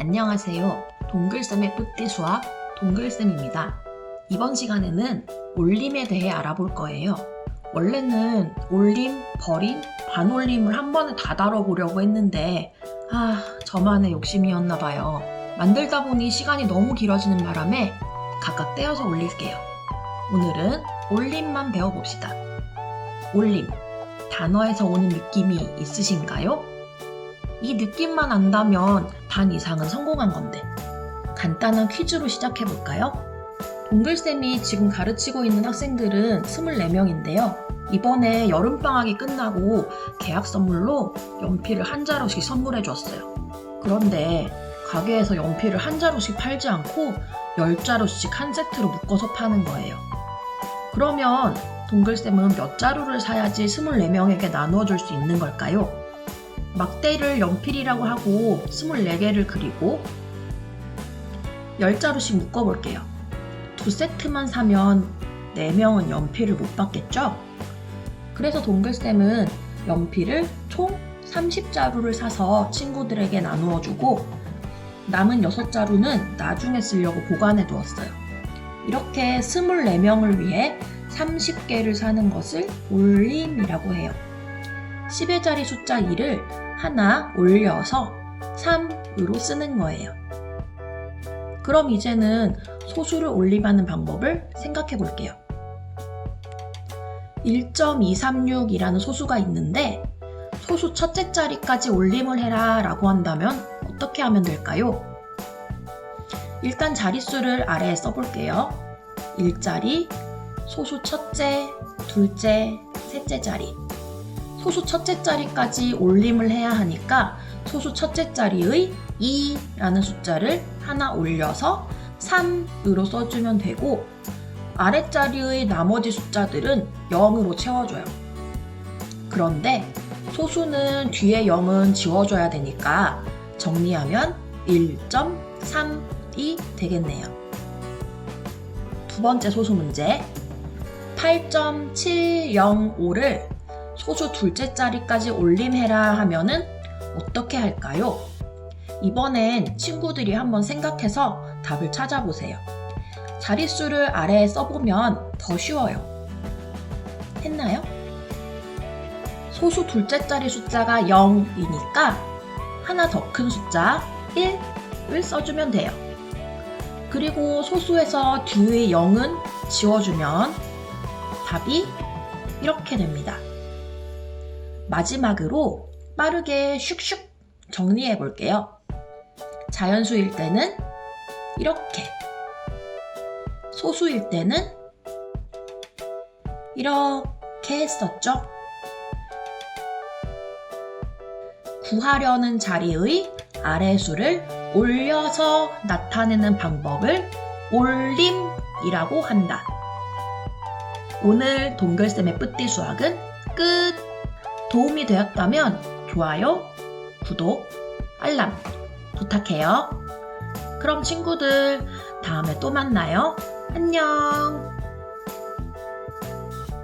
안녕하세요. 동글쌤의 뿌띠 수학 동글쌤입니다. 이번 시간에는 올림에 대해 알아볼 거예요. 원래는 올림, 버림, 반올림을 한 번에 다 다뤄보려고 했는데 아, 저만의 욕심이었나 봐요. 만들다 보니 시간이 너무 길어지는 바람에 각각 떼어서 올릴게요. 오늘은 올림만 배워봅시다. 올림. 단어에서 오는 느낌이 있으신가요? 이 느낌만 안다면 반 이상은 성공한 건데. 간단한 퀴즈로 시작해볼까요? 동글쌤이 지금 가르치고 있는 학생들은 24명인데요. 이번에 여름방학이 끝나고 계약 선물로 연필을 한 자루씩 선물해 줬어요. 그런데 가게에서 연필을 한 자루씩 팔지 않고 10자루씩 한 세트로 묶어서 파는 거예요. 그러면 동글쌤은 몇 자루를 사야지 24명에게 나누어 줄 수 있는 걸까요? 막대를 연필이라고 하고 24개를 그리고 10자루씩 묶어볼게요. 두 세트만 사면 4명은 연필을 못 받겠죠? 그래서 동글쌤은 연필을 총 30자루를 사서 친구들에게 나누어 주고 남은 6자루는 나중에 쓰려고 보관해 두었어요. 이렇게 24명을 위해 30개를 사는 것을 올림이라고 해요. 10의 자리 숫자 2를 하나 올려서 3으로 쓰는 거예요. 그럼 이제는 소수를 올림하는 방법을 생각해 볼게요. 1.236이라는 소수가 있는데 소수 첫째 자리까지 올림을 해라 라고 한다면 어떻게 하면 될까요? 일단 자릿수를 아래에 써볼게요. 1자리, 소수 첫째, 둘째, 셋째 자리. 소수 첫째 자리까지 올림을 해야 하니까 소수 첫째 자리의 2라는 숫자를 하나 올려서 3으로 써주면 되고 아랫자리의 나머지 숫자들은 0으로 채워줘요. 그런데 소수는 뒤에 0은 지워줘야 되니까 정리하면 1.3이 되겠네요. 두 번째 소수 문제 8.705를 소수 둘째 자리까지 올림해라 하면은 어떻게 할까요? 이번엔 친구들이 한번 생각해서 답을 찾아보세요. 자릿수를 아래에 써보면 더 쉬워요. 했나요? 소수 둘째 자리 숫자가 0이니까 하나 더 큰 숫자 1을 써주면 돼요. 그리고 소수에서 뒤의 0은 지워주면 답이 이렇게 됩니다. 마지막으로 빠르게 슉슉 정리해 볼게요. 자연수일 때는 이렇게, 소수일 때는 이렇게 했었죠. 구하려는 자리의 아래수를 올려서 나타내는 방법을 올림이라고 한다. 오늘 동글쌤의 뿌띠 수학은 끝! 도움이 되었다면 좋아요, 구독, 알람 부탁해요. 그럼 친구들 다음에 또 만나요. 안녕!